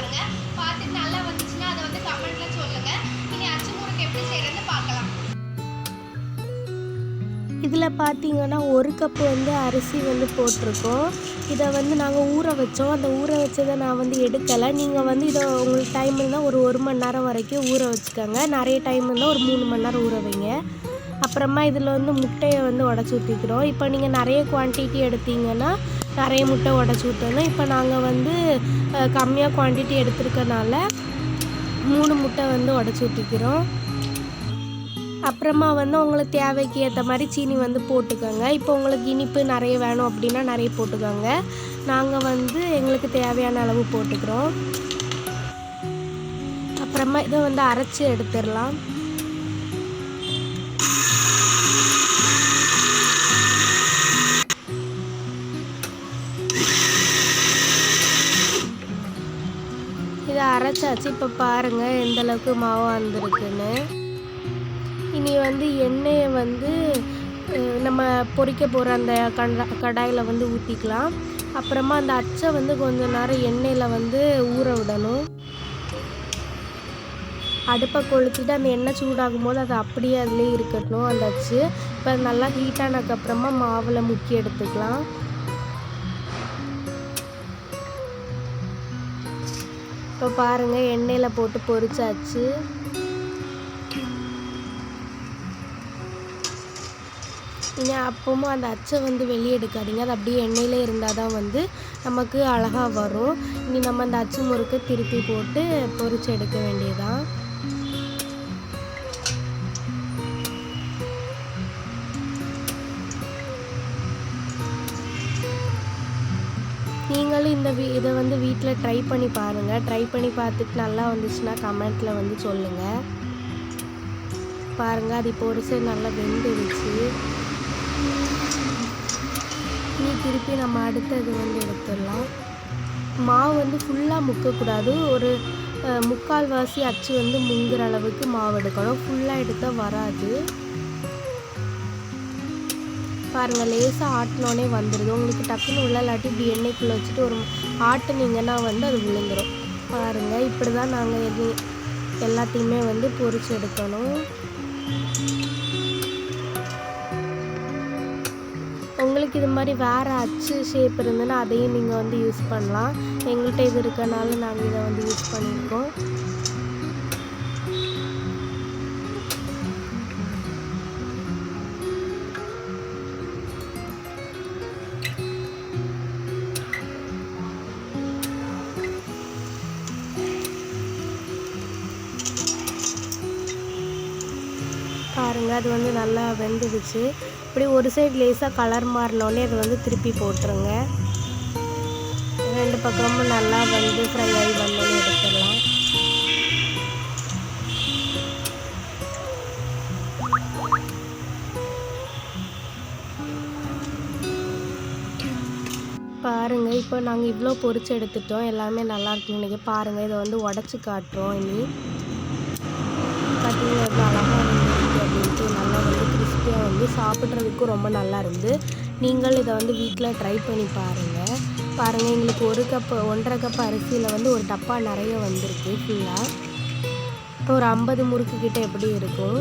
பாருங்கள் பார்த்துட்டு நல்லா வந்துச்சுன்னா அதை வந்து கமெண்ட்டில் சொல்லுங்கள் இனி அச்சு எப்படி செய்கிறதுன்னு பார்க்கலாம். இதில் பார்த்தீங்கன்னா ஒரு கப்பு வந்து அரிசி வந்து போட்டிருக்கோம். இதை வந்து நாங்கள் ஊற வச்சோம். அந்த ஊற வச்சதை நான் வந்து எடுக்கலை. நீங்கள் வந்து இதை உங்களுக்கு டைம் இருந்தால் ஒரு ஒரு மணி நேரம் வரைக்கும் ஊற வச்சுக்கோங்க. நிறைய டைம் இருந்தால் ஒரு மூணு மணி நேரம் ஊற வைங்க. அப்புறமா இதில் வந்து முட்டையை வந்து உடச்சி ஊற்றிக்கிறோம் இப்போ நீங்கள் நிறைய குவான்டிட்டி எடுத்தீங்கன்னா நிறைய முட்டை உடச்சி ஊற்றணும் இப்போ நாங்கள் வந்து கம்மியாக குவான்டிட்டி எடுத்திருக்கனால மூணு முட்டை வந்து உடச்சி விட்டுக்கிறோம். அப்புறமா வந்து உங்களுக்கு தேவைக்கு ஏற்ற மாதிரி சீனி வந்து போட்டுக்கோங்க. இப்போ உங்களுக்கு இனிப்பு நிறைய வேணும் அப்படின்னா நிறைய போட்டுக்கோங்க. நாங்கள் வந்து எங்களுக்கு தேவையான அளவு போட்டுக்கிறோம். அப்புறமா இதை வந்து அரைச்சி எடுத்துடலாம். அரைச்சாச்சு. இப்போ பாருங்கள் எந்தளவுக்கு மாவு வந்திருக்குன்னு. இனி வந்து எண்ணெயை வந்து நம்ம பொறிக்க போகிற அந்த கண்டா கடாயில் வந்து ஊற்றிக்கலாம் அப்புறமா அந்த அச்சை வந்து கொஞ்ச நேரம் எண்ணெயில் வந்து ஊற விடணும். அடுப்பை கொளுத்திட்டு அந்த எண்ணெய் சூடாகும் போது அது அப்படியே அதுலேயே இருக்கட்டும் அந்த அச்சு. இப்போ நல்லா ஹீட் ஆனதுக்கப்புறமா மாவில் முக்கி எடுத்துக்கலாம். இப்போ பாருங்கள் எண்ணெயில் போட்டு பொரிச்சாச்சு. நீங்கள் அப்பவும் அந்த அச்சை வந்து வெளியே எடுக்காதீங்க. அது அப்படியே எண்ணெயில் இருந்தால் தான் வந்து நமக்கு அழகாக வரும். இனி நம்ம அந்த அச்சு முறுக்கு திருப்பி போட்டு பொரிச்சு எடுக்க வேண்டியதான் நீங்களும் இந்த வீ இதை வந்து வீட்டில் ட்ரை பண்ணி பாருங்கள் ட்ரை பண்ணி பார்த்துட்டு நல்லா வந்துச்சுன்னா கமெண்ட்டில் வந்து சொல்லுங்கள் பாருங்கள் அது இப்போ ஒரு சைடு நல்லா வெந்துடுச்சு நீ திருப்பி நம்ம அடுத்தது வந்து எடுத்துடலாம். மாவு வந்து ஃபுல்லாக முக்கக்கூடாது. ஒரு முக்கால்வாசி அச்சு வந்து முங்குற அளவுக்கு மாவு எடுக்கணும். ஃபுல்லாக எடுத்தால் வராது. பாருங்கள் லேசாக ஆட்டினோடனே வந்துடுது உங்களுக்கு டக்குன்னு உள்ள இல்லாட்டி இப்படி எண்ணெய்க்குள்ளே வச்சுட்டு ஒரு ஆட்டுனீங்கன்னா வந்து அது விழுந்துடும் பாருங்கள் இப்படி தான் நாங்கள் எது எல்லாத்தையுமே வந்து பொறிச்சு எடுக்கணும். உங்களுக்கு இது மாதிரி வேறு அச்சு ஷேப் இருந்ததுன்னா அதையும் நீங்கள் வந்து யூஸ் பண்ணலாம். எங்கள்கிட்ட இது இருக்கனால நாங்கள் இதை வந்து யூஸ் பண்ணியிருக்கோம். பாருங்கள் அது வந்து நல்லா வெந்துடுச்சு. இப்படி ஒரு சைடு லேசாக கலர் மாறினோடனே அது வந்து திருப்பி போட்டுருங்க. ரெண்டு பக்கமும் நல்லா வந்து ஃப்ரை ஆகி வந்தோடனே எடுத்துடலாம். பாருங்கள் இப்போ நாங்கள் இவ்வளோ பொறிச்சு எடுத்துட்டோம். எல்லாமே நல்லா இருக்குன்னு நினைக்கிறேன். பாருங்கள் இதை வந்து உடச்சி காட்டுறோம் இனி. பார்த்தீங்கன்னா எவ்வளோ அழகாக அப்படின்ட்டு நல்லா வந்து கிறிஸ்பியாக வந்து சாப்பிட்றதுக்கும் ரொம்ப நல்லா இருந்து. நீங்கள் இதை வந்து வீட்டில் ட்ரை பண்ணி பாருங்கள் பாருங்கள் எங்களுக்கு ஒரு கப்பு ஒன்றரை கப் அரிசியில் வந்து ஒரு டப்பா நிறைய வந்திருக்கு ஃபுல்லாக ஒரு ஐம்பது முறுக்கு கிட்டே எப்படி இருக்கும்?